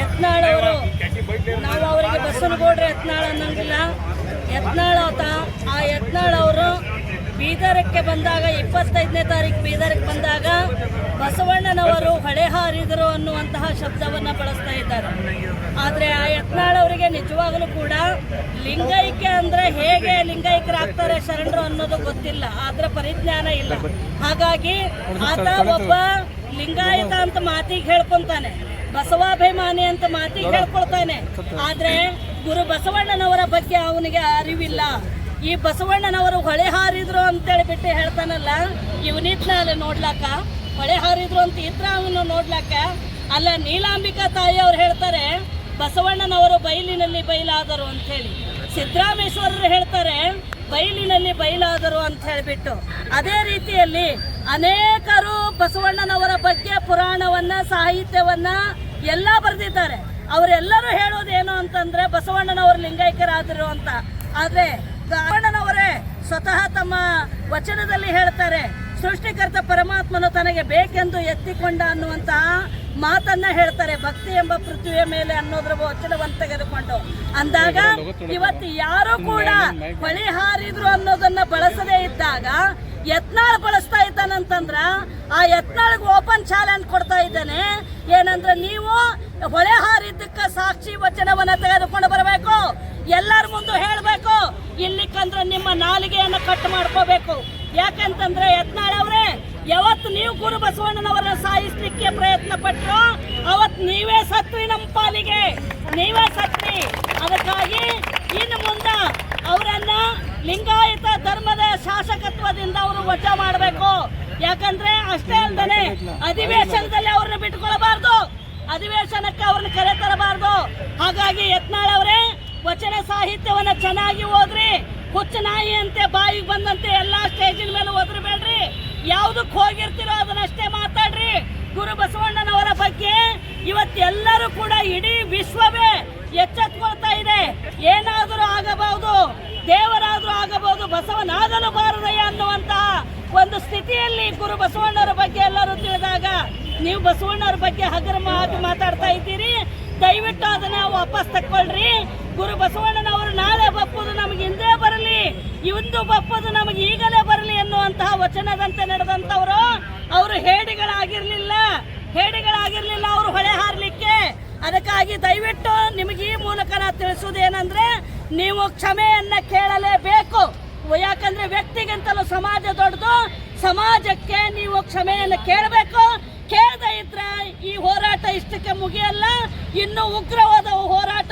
ಯತ್ನಾಳ್ ಅವರು, ನಾವು ಅವರಿಗೆ ಬಸವನಗೌಡ್ರೆ ಯತ್ನಾಳ್ ಅನ್ನೋಂಗಿಲ್ಲ. ಯತ್ನಾಳ್ ಆತ, ಆ ಯತ್ನಾಳ್ ಅವರು ಬೀದರಕ್ಕೆ ಬಂದಾಗ, ಇಪ್ಪತ್ತೈದನೇ ತಾರೀಕು ಬೀದರಕ್ಕೆ ಬಂದಾಗ ಬಸವಣ್ಣನವರು ಹೊಳೆ ಹಾರಿದರು ಅನ್ನುವಂತಹ ಶಬ್ದವನ್ನು ಬಳಸ್ತಾ ಇದ್ದಾರೆ. ಆದರೆ ಆ ಯತ್ನಾಳ್ ಅವರಿಗೆ ನಿಜವಾಗಲೂ ಕೂಡ ಲಿಂಗೈಕ್ಯ ಅಂದರೆ ಹೇಗೆ ಲಿಂಗೈಕ್ಯರಾಗ್ತಾರೆ ಶರಣರು ಅನ್ನೋದು ಗೊತ್ತಿಲ್ಲ. ಅದರ ಪರಿಜ್ಞಾನ ಇಲ್ಲ. ಹಾಗಾಗಿ ಆತ ಒಬ್ಬ ಲಿಂಗಾಯತ ಅಂತ ಮಾತಿಗೆ ಹೇಳ್ಕೊಂತಾನೆ. ಬಸವಾಭಿಮಾನಿ ಅಂತ ಮಾತಿ ಹೇಳ್ಕೊಳ್ತಾನೆ. ಆದ್ರೆ ಗುರು ಬಸವಣ್ಣನವರ ಬಗ್ಗೆ ಅವನಿಗೆ ಅರಿವಿಲ್ಲ. ಈ ಬಸವಣ್ಣನವರು ಹೊಳೆ ಹಾರಿದ್ರು ಅಂತೇಳಿ ಬಿಟ್ಟು ಹೇಳ್ತಾನಲ್ಲ ಇವನಿದ್ನ ಅಲ್ಲಿ ನೋಡ್ಲಾಕ? ಹೊಳೆ ಹಾರಿದ್ರು ಅಂತ ಇದ್ರ ಅವನು ನೋಡ್ಲಾಕ? ಅಲ್ಲ ನೀಲಾಂಬಿಕಾ ತಾಯಿ ಅವ್ರು ಹೇಳ್ತಾರೆ ಬಸವಣ್ಣನವರು ಬಯಲಿನಲ್ಲಿ ಬಯಲಾದರು ಅಂತ ಹೇಳಿ ಸಿದ್ದರಾಮೇಶ್ವರರು ಹೇಳ್ತಾರೆ ಬಯಲಿನಲ್ಲಿ ಬಯಲಾದರು ಅಂತ ಹೇಳಿಬಿಟ್ಟು. ಅದೇ ರೀತಿಯಲ್ಲಿ ಅನೇಕರು ಬಸವಣ್ಣನವರ ಬಗ್ಗೆ ಪುರಾಣವನ್ನ ಸಾಹಿತ್ಯವನ್ನ ಎಲ್ಲ ಬರೆದಿದ್ದಾರೆ ಅವರೆಲ್ಲರೂ ಹೇಳೋದೇನು ಅಂತಂದ್ರೆ ಬಸವಣ್ಣನವರು ಲಿಂಗೈಕ್ಯರಾದರು ಅಂತ ಆದ್ರೆ ಬಸವಣ್ಣನವರೇ ಸ್ವತಃ ತಮ್ಮ ವಚನದಲ್ಲಿ ಹೇಳ್ತಾರೆ ಸೃಷ್ಟಿಕರ್ತ ಪರಮಾತ್ಮನು ತನಗೆ ಬೇಕೆಂದು ಎತ್ತಿಕೊಂಡ ಅನ್ನುವಂತಹ ಮಾತನ್ನ ಹೇಳ್ತಾರೆ ಭಕ್ತಿ ಎಂಬ ಪೃಥ್ವಿಯ ಮೇಲೆ ಅನ್ನೋದ್ರ ವಚನವನ್ನು ತೆಗೆದುಕೊಂಡು ಅಂದಾಗ ಇವತ್ತು ಯಾರು ಕೂಡ ಬಳಿ ಹಾರಿದ್ರು ಅನ್ನೋದನ್ನ ಬಳಸದೇ ಇದ್ದಾಗ ಯತ್ನಾಳ್ ಬಳಸ್ತಾ ಇದ್ದಾನಂತಂದ್ರ ಆ ಯತ್ನಾಳ್ಗೆ ಓಪನ್ ಚಾಲೆಂಜ್ ಕೊಡ್ತಾ ಇದ್ದಾನೆ. ಏನಂದ್ರೆ, ನೀವು ಹೊಳೆ ಹಾರಿದ್ದಕ್ಕ ಸಾಕ್ಷಿ ವಚನವನ್ನ ತೆಗೆದುಕೊಂಡು ಬರಬೇಕು. ಎಲ್ಲರ ಮುಂದೆ ಹೇಳಬೇಕು. ಇಲ್ಲಿಕ್ಕಂದ್ರೆ ನಿಮ್ಮ ನಾಲಿಗೆಯನ್ನು ಕಟ್ ಮಾಡ್ಕೋಬೇಕು. ಯಾಕಂತಂದ್ರೆ, ಯತ್ನಾಳ ಅವರೇ, ಯಾವತ್ತು ನೀವು ಗುರು ಬಸವಣ್ಣನವರನ್ನ ಸಾಯಿಸ್ಲಿಕ್ಕೆ ಪ್ರಯತ್ನ ಪಟ್ರು ಅವತ್ ನೀವೇ ಸತ್ರಿ ನಮ್ಮ ಪಾಲಿಗೆ. ನೀವೇ ಸತ್ರಿ ಅದಕ್ಕಾಗಿ ಇನ್ನು ಮುಂದ ಅವರನ್ನ ಲಿಂಗಾಯತ ಧರ್ಮದ ಶಾಸಕತ್ವದಿಂದ ಅವರು ವಜಾ ಮಾಡಬೇಕು. ಯಾಕಂದ್ರೆ ಅಷ್ಟೇ ಅಲ್ಲದೆ ಅಧಿವೇಶನದಲ್ಲಿ ಅವ್ರನ್ನ ಬಿಟ್ಕೊಳ್ಬಾರ್ದು ಅಧಿವೇಶನಕ್ಕೆ ಅವ್ರನ್ನ ಕರೆ ತರಬಾರ್ದು. ಹಾಗಾಗಿ ಯತ್ನಾಳ್ ಅವರೇ, ವಚನ ಸಾಹಿತ್ಯವನ್ನ ಚೆನ್ನಾಗಿ ಓದ್ರಿ. ಹುಚ್ಚ ನಾಯಿ ಅಂತೆ ಬಾಯಿಗೆ ಬಂದಂತೆ ಎಲ್ಲಾ ಸ್ಟೇಜಿನ ಮೇಲೆ ಓದ್ರಬೇಡ್ರಿ ಯಾವ್ದಕ್ ಹೋಗಿರ್ತಿರೋ ಅದನ್ನಷ್ಟೇ ಮಾತಾಡ್ರಿ. ಗುರು ಬಸವಣ್ಣನವರ ಬಗ್ಗೆ ಇವತ್ತೆಲ್ಲರೂ ಕೂಡ ಇಡೀ ವಿಶ್ವವೇ ಎಚ್ಚೆತ್ಕೊಳ್ತಾ ಇದೆ. ಏನಾದರೂ ಆಗಬಹುದು ದೇವರಾದ್ರೂ ಆಗಬಹುದು ಬಸವನಾಗಲು ಬಾರದಯ್ಯ ಅನ್ನುವಂತಹ ಒಂದು ಸ್ಥಿತಿಯಲ್ಲಿ ಗುರು ಬಸವಣ್ಣವರ ಬಗ್ಗೆ ಎಲ್ಲರೂ ತಿಳಿದಾಗ ನೀವು ಬಸವಣ್ಣವ್ರ ಬಗ್ಗೆ ಹಗರ ಮಾತು ಮಾತಾಡ್ತಾ ಇದ್ದೀರಿ. ದಯವಿಟ್ಟು ಅದನ್ನ ವಾಪಸ್ ತಕ್ಕೊಳ್ರಿ. ಗುರು ಬಸವಣ್ಣನವರು ನಾಳೆ ಬಪ್ಪುದು ನಮಗೆ ಹಿಂದೆ ಬರಲಿ. ಇಂದು ಬಪ್ಪುದು ನಮಗೆ ಈಗಲೇ ಬರಲಿ ಎನ್ನುವಂತಹ ವಚನದಂತೆ ನಡೆದಂತವರು ಅವರು ಹೇಡಿಗಳಾಗಿರ್ಲಿಲ್ಲ. ಹೇಡಿಗಳಾಗಿರ್ಲಿಲ್ಲ ಅವರು ಹೊಳೆ ಹಾರ್ಲಿಕ್ಕೆ. ಅದಕ್ಕಾಗಿ ದಯವಿಟ್ಟು ನಿಮಗೆ ಈ ಮೂಲಕ ತಿಳಿಸುವುದೇನಂದ್ರೆ, ನೀವು ಕ್ಷಮೆಯನ್ನ ವ್ಯಕ್ತಿಗಿಂತಲೂ ಸಮಾಜ ದೊಡ್ಡದು, ಸಮಾಜಕ್ಕೆ ನೀವು ಕ್ಷಮೆಯನ್ನು ಕೇಳಬೇಕು. ಕೇಳದೆ ಇದ್ರೆ ಈ ಹೋರಾಟ ಇಷ್ಟಕ್ಕೆ ಮುಗಿಯಲ್ಲ. ಇನ್ನು ಉಗ್ರವಾದ ಹೋರಾಟ